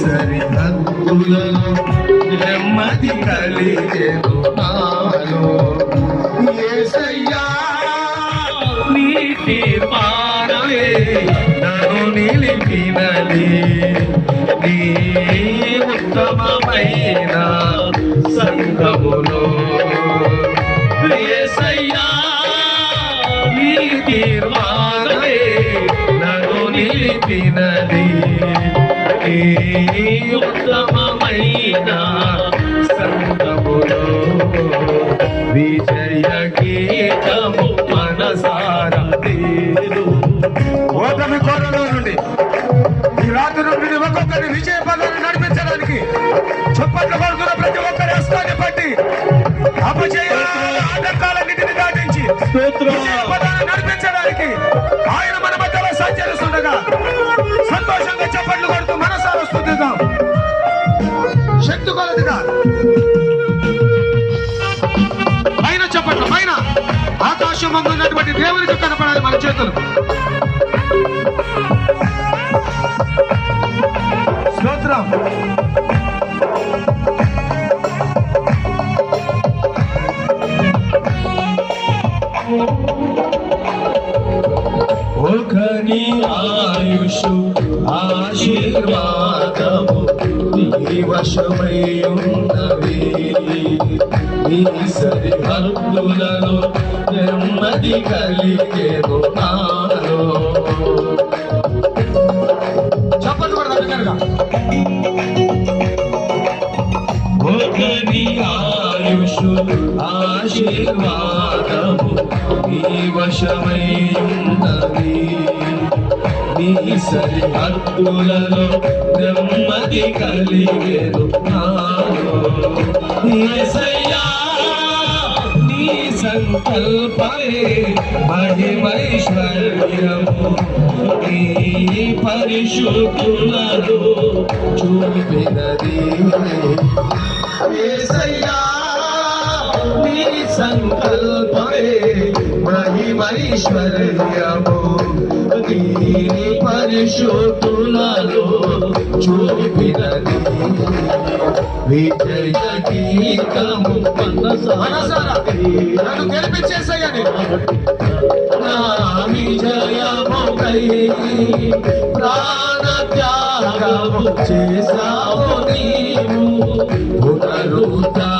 సరిహద్దులలో నెమ్మది కలిగెను నాలో యేసయ్యా నన్ను నిలిపినది నీ ఉత్తమమైన ఉత్తమమైన సంఘములో విజయ గీతము మనసార ఓటమి కోరలో నుండి ఈ రాత్రి నుండి ఒక్కొక్కరిని విజయ పదాన్ని నడిపించడానికి చొప్పట్లు కొడుతున్న ప్రతి ఒక్కరి హస్తాన్ని పట్టి అపజయ ఆటంకాలన్నింటిని దాటించి పదాన్ని శక్తి పైన చెప్పట్లు పైన. ఆకాశం ఉన్నటువంటి దేవునికి కనపడాలి మన చేతులు. స్తోత్రం. thank you ఒకని ఆయుషు ఆశీర్వాదము నీ వశమై ఉన్నవి. నీ సరిహద్దులలో నెమ్మది కలిగేను నాలో. చెప్పండి కూడా దగ్గరగా ఒకని ఆయుషు ఆశీర్వాదము నీ వశమై నీ సరిహద్దులలో నెమ్మది కలిగేను నాలో. నీ సంకల్పమే మహిమైశ్వర్యము. నీ పరిశుద్ధులలో చూపినది యేసయ్యా నీ సంకల్పమే మహిమైశ్వర్యము. నీ పరిశుద్ధులలో చూపినది విజయ గీతము గెలిపించేసయ్యని నా విజయముకై ప్రాణ త్యాగము చేసావు నీవు. పునరుద్ధారుడ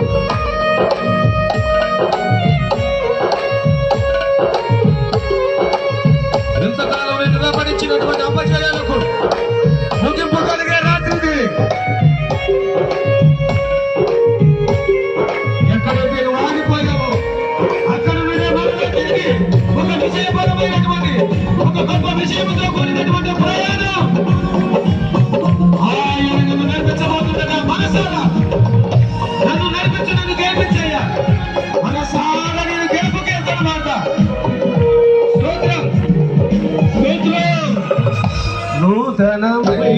ఒక గొప్ప విషయంతో కూడినటువంటి ప్రయాణం ఆయన నన్ను నడిపించబోతుండగా మనసారా నన్ను నడిపించు నన్ను గెలిపించయ్యా మనసారా నేను గెలుపుకెళ్తానమాట స్తోత్రం స్తోత్రం నూతనమై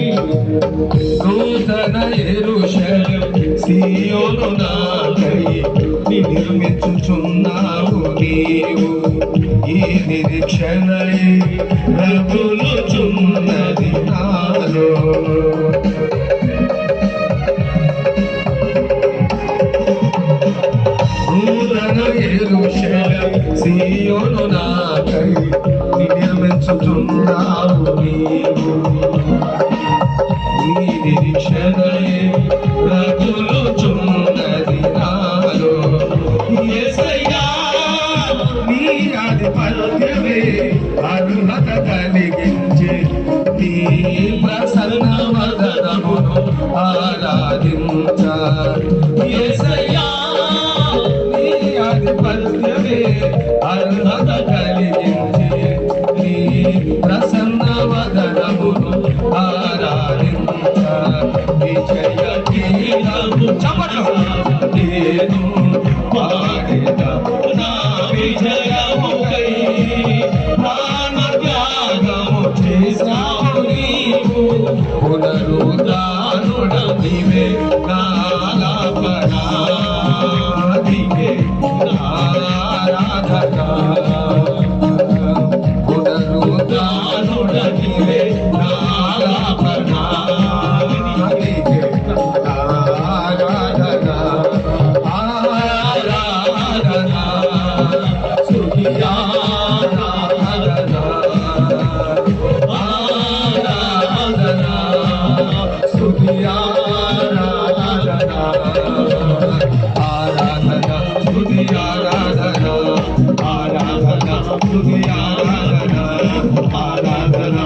నూతన ఎరుషయం సీయోను నాకై నిర్మించుచున్నావు నీవు. నిరీక్షణై రగులుచున్నది నాలో నూతన ఎరుషలేం సీయోను నాకై నిర్మించుచున్నావు నీవు ఈ నిరీక్షణయే రగులుచున్నది ఆధిపత్యమే అర్హత కలిగించే నీ ప్రసన్న వదనమును ఆరాధించ యేసయ్యా నీ కలిగించే నీ ప్రసన్న వదనమును ఆరాధించ విజయ చప్పట్లు నేను పునరుద్ధానుడవివే నా आराधना तुझी आराधना आराधना तुझी आराधना आराधना